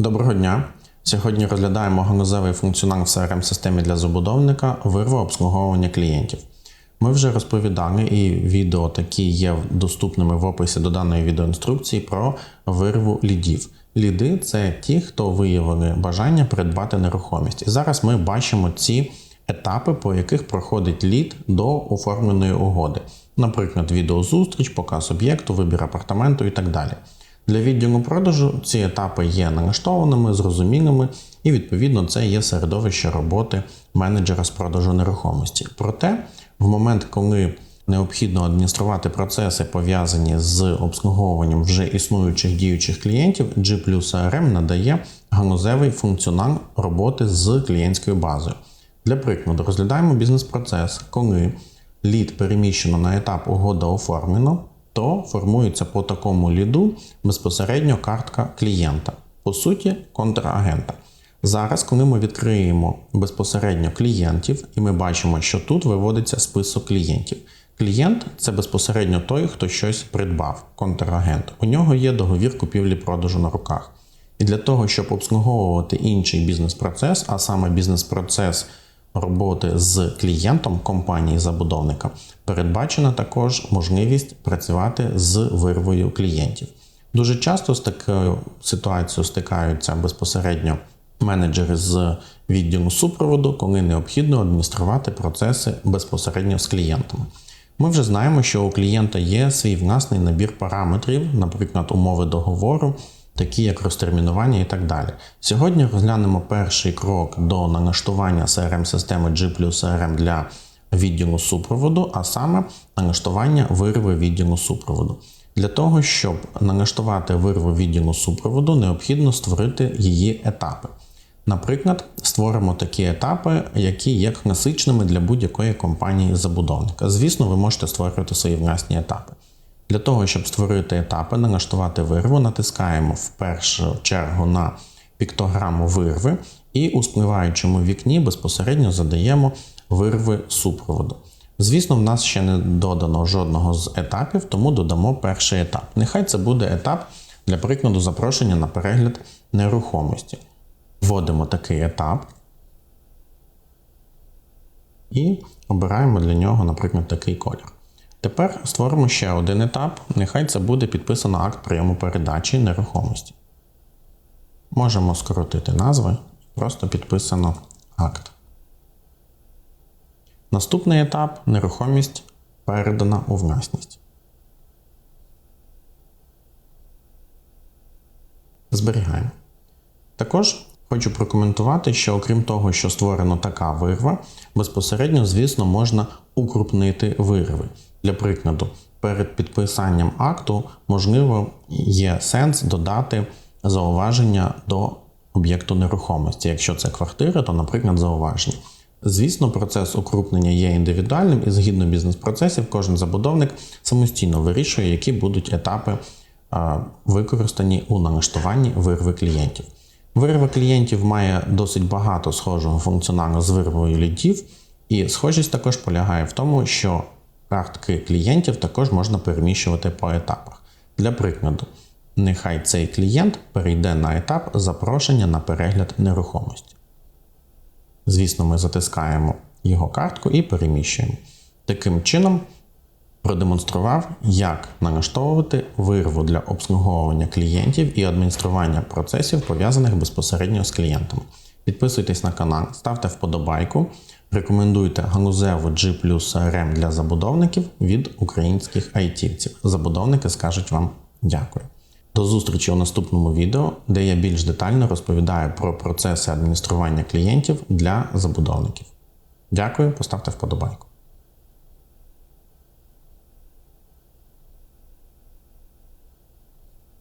Доброго дня! Сьогодні розглядаємо ганузевий функціонал в crm системі для забудовника вирва обслуговування клієнтів. Ми вже розповідали, і відео такі є доступними в описі до даної відеоінструкції про вирву лідів. Ліди це ті, хто виявили бажання придбати нерухомість. І зараз ми бачимо ці етапи, по яких проходить лід до оформленої угоди. Наприклад, відеозустріч, показ об'єкту, вибір апартаменту і так далі. Для відділу продажу ці етапи є налаштованими, зрозумілими, і відповідно це є середовище роботи менеджера з продажу нерухомості. Проте, в момент, коли необхідно адмініструвати процеси, пов'язані з обслуговуванням вже існуючих діючих клієнтів, G CRM надає ганузевий функціонал роботи з клієнтською базою. Для прикладу, розглядаємо бізнес-процес, коли лід переміщено на етап угода оформлено, то формується по такому ліду безпосередньо картка клієнта, по суті, контрагента. Зараз, коли ми відкриємо безпосередньо клієнтів, і ми бачимо, що тут виводиться список клієнтів. Клієнт це безпосередньо той, хто щось придбав, контрагент. У нього є договір купівлі-продажу на руках. І для того, щоб обслуговувати інший бізнес-процес, а саме бізнес-процес роботи з клієнтом компанії забудовника, передбачена також можливість працювати з вирвою клієнтів. Дуже часто з такою ситуацією стикаються безпосередньо менеджери з відділу супроводу, коли необхідно адмініструвати процеси безпосередньо з клієнтами. Ми вже знаємо, що у клієнта є свій власний набір параметрів, наприклад, умови договору, такі як розтермінування і так далі. Сьогодні розглянемо перший крок до налаштування crm системи G CRM для відділу супроводу, а саме налаштування вирви відділу супроводу. Для того, щоб налаштувати вирву відділу супроводу, необхідно створити її етапи. Наприклад, створимо такі етапи, які є класичними для будь-якої компанії забудовника. Звісно, ви можете створювати свої власні етапи. Для того, щоб створити етапи, налаштувати вирву, натискаємо в першу чергу на піктограму вирви і у спливаючому вікні безпосередньо задаємо вирви супроводу. Звісно, в нас ще не додано жодного з етапів, тому додамо перший етап. Нехай це буде етап, для прикладу, запрошення на перегляд нерухомості. Вводимо такий етап і обираємо для нього, наприклад, такий колір. Тепер створимо ще один етап. Нехай це буде підписано акт прийому передачі нерухомості. Можемо скоротити назви, просто підписано акт. Наступний етап нерухомість передана у власність. Зберігаємо. Також хочу прокоментувати, що окрім того, що створено така вирва, безпосередньо, звісно, можна укрупнити вирви. Для прикладу, перед підписанням акту, можливо, є сенс додати зауваження до об'єкту нерухомості. Якщо це квартира, то, наприклад, зауваження. Звісно, процес укрупнення є індивідуальним і згідно бізнес-процесів, кожен забудовник самостійно вирішує, які будуть етапи використані у налаштуванні вирви клієнтів. Вирва клієнтів має досить багато схожого функціоналу з вирвою лідів, і схожість також полягає в тому, що картки клієнтів також можна переміщувати по етапах. Для прикладу, нехай цей клієнт перейде на етап запрошення на перегляд нерухомості. Звісно, ми затискаємо його картку і переміщуємо. Таким чином, продемонстрував, як налаштовувати вирву для обслуговування клієнтів і адміністрування процесів, пов'язаних безпосередньо з клієнтами. Підписуйтесь на канал, ставте вподобайку, рекомендуйте ганузеву G CRM для забудовників від українських айтівців. Забудовники скажуть вам дякую. До зустрічі у наступному відео, де я більш детально розповідаю про процеси адміністрування клієнтів для забудовників. Дякую, поставте вподобайку.